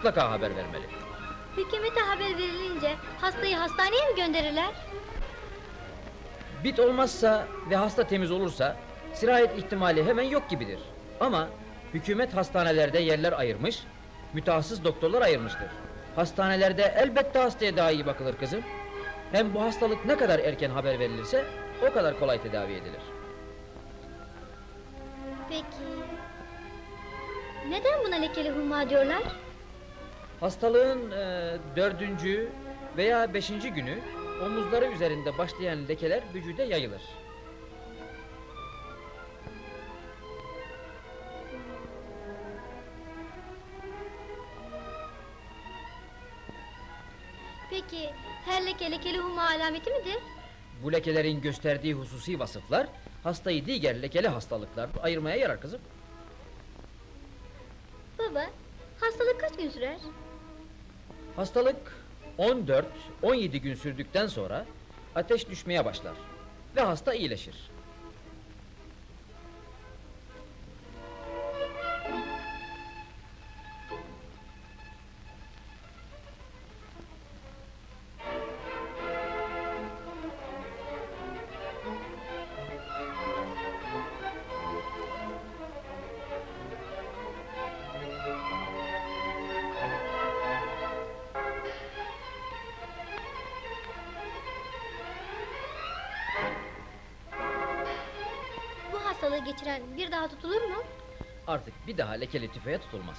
mutlaka haber vermeli. Hükümete haber verilince hastayı hastaneye mi gönderirler? Bit olmazsa ve hasta temiz olursa sirayet ihtimali hemen yok gibidir. Ama hükümet hastanelerde yerler ayırmış, mütehassıs doktorlar ayırmıştır. Hastanelerde elbette hastaya daha iyi bakılır kızım. Hem bu hastalık ne kadar erken haber verilirse o kadar kolay tedavi edilir. Peki... Neden buna lekeli humma diyorlar? Hastalığın e, dördüncü veya beşinci günü omuzları üzerinde başlayan lekeler vücuda yayılır. Peki her leke lekeli humma alameti midir? Bu lekelerin gösterdiği hususi vasıflar hastayı diğer lekeli hastalıklardan ayırmaya yarar kızım. Baba, hastalık kaç gün sürer? Hastalık 14-17 gün sürdükten sonra ateş düşmeye başlar ve hasta iyileşir. Hastalığı geçiren bir daha tutulur mu? Artık bir daha lekeli tüfeğe tutulmaz.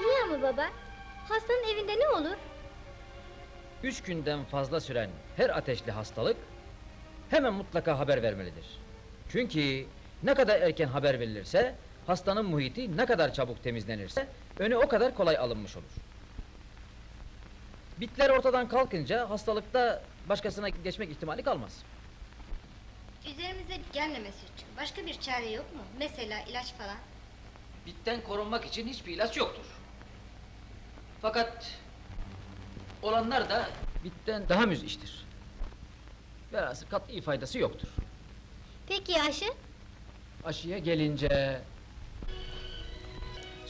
İyi ama baba. Hastanın evinde ne olur? Üç günden fazla süren her ateşli hastalık hemen mutlaka haber vermelidir. Çünkü ne kadar erken haber verilirse hastanın muhiti ne kadar çabuk temizlenirse önü o kadar kolay alınmış olur. Bitler ortadan kalkınca hastalıkta başkasına geçmek ihtimali kalmaz. Üzerimize gelmemesi için başka bir çare yok mu? Mesela ilaç falan. Bitten korunmak için hiçbir ilaç yoktur. Fakat olanlar da bitten daha müziştir. Velhasıl kat'i faydası yoktur. Peki aşı? Aşıya gelince...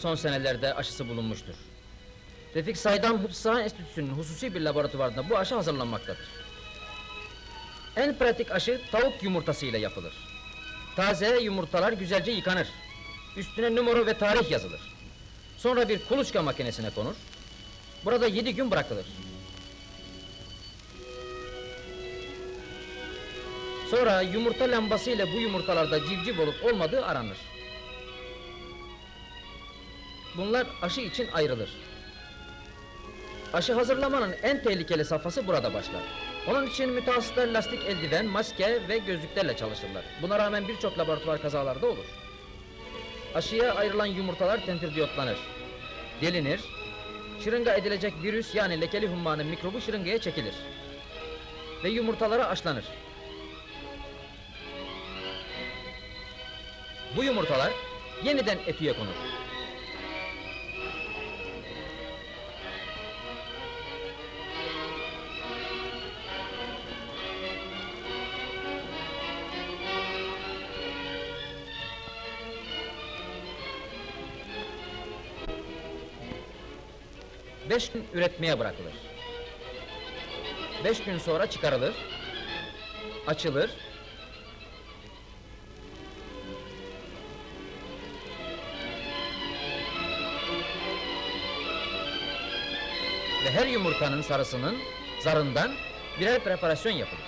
Son senelerde aşısı bulunmuştur. Refik Saydam Hıfzı Saha Enstitüsü'nün hususi bir laboratuvarında bu aşı hazırlanmaktadır. En pratik aşı tavuk yumurtasıyla yapılır. Taze yumurtalar güzelce yıkanır. Üstüne numara ve tarih yazılır. Sonra bir kuluçka makinesine konur. Burada yedi gün bırakılır. Sonra yumurta lambası ile bu yumurtalarda civciv olup olmadığı aranır. Bunlar aşı için ayrılır. Aşı hazırlamanın en tehlikeli safhası burada başlar. Onun için mütehassıslar lastik eldiven, maske ve gözlüklerle çalışırlar. Buna rağmen birçok laboratuvar kazaları da olur. Aşıya ayrılan yumurtalar tentürdiyotlanır. Delinir. Şırınga edilecek virüs yani lekeli hummanın mikrobu şırıngaya çekilir. Ve yumurtalara aşlanır. Bu yumurtalar yeniden etiye konur. Beş gün üretmeye bırakılır. Beş gün sonra çıkarılır, açılır, ve her yumurtanın sarısının zarından birer preparasyon yapılır.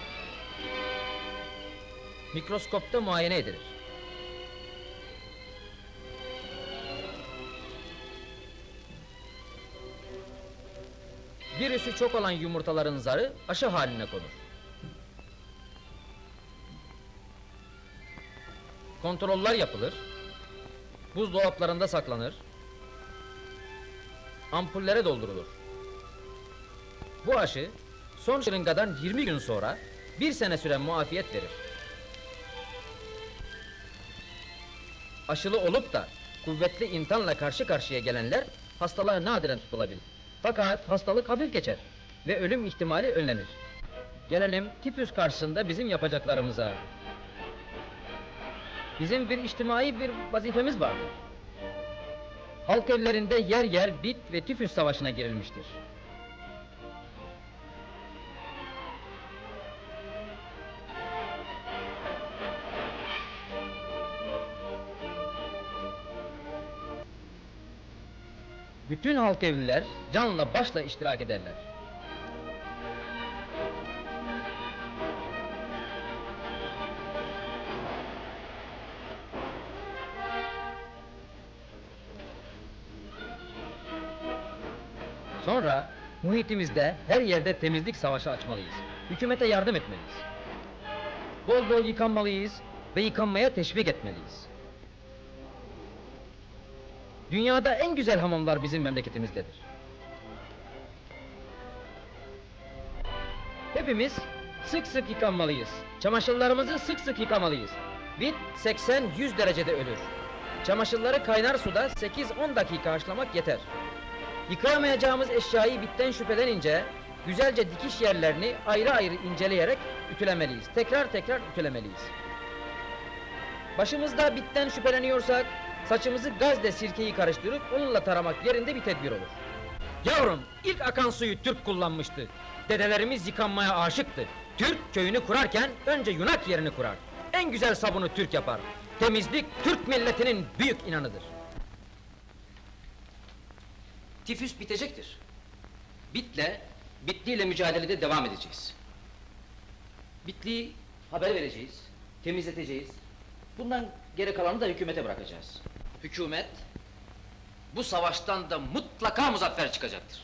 Mikroskopta muayene edilir. Virüsü çok olan yumurtaların zarı aşı haline konur. Kontroller yapılır. Buzdolaplarında saklanır. Ampullere doldurulur. Bu aşı son şırıngadan 20 gün sonra bir sene süren muafiyet verir. Aşılı olup da kuvvetli imtihanla karşı karşıya gelenler hastalığa nadiren tutulabilir. Fakat hastalık hafif geçer ve ölüm ihtimali önlenir. Gelelim tifüs karşısında bizim yapacaklarımıza. Bizim bir içtimai bir vazifemiz vardır. Halk evlerinde yer yer bit ve tifüs savaşına girilmiştir. Bütün halk evliler canla başla iştirak ederler. Sonra muhitimizde her yerde temizlik savaşı açmalıyız. Hükümete yardım etmeliyiz. Bol bol yıkanmalıyız ve yıkanmaya teşvik etmeliyiz. Dünyada en güzel hamamlar bizim memleketimizdedir. Hepimiz sık sık yıkanmalıyız. Çamaşırlarımızı sık sık yıkamalıyız. Bit 80-100 derecede ölür. Çamaşırları kaynar suda 8-10 dakika haşlamak yeter. Yıkayamayacağımız eşyayı bitten şüphelenince güzelce dikiş yerlerini ayrı ayrı inceleyerek ütülemeliyiz. Tekrar tekrar ütülemeliyiz. Başımızda bitten şüpheleniyorsak saçımızı gazle sirkeyi karıştırıp onunla taramak yerinde bir tedbir olur. Yavrum ilk akan suyu Türk kullanmıştı. Dedelerimiz yıkanmaya aşıktı. Türk köyünü kurarken önce yunak yerini kurar. En güzel sabunu Türk yapar. Temizlik Türk milletinin büyük inanıdır. Tifüs bitecektir. Bitle, bitliyle mücadelede devam edeceğiz. Bitliyi haber vereceğiz, temizleteceğiz. Bundan geri kalanı da hükümete bırakacağız. Hükümet, bu savaştan da mutlaka muzaffer çıkacaktır.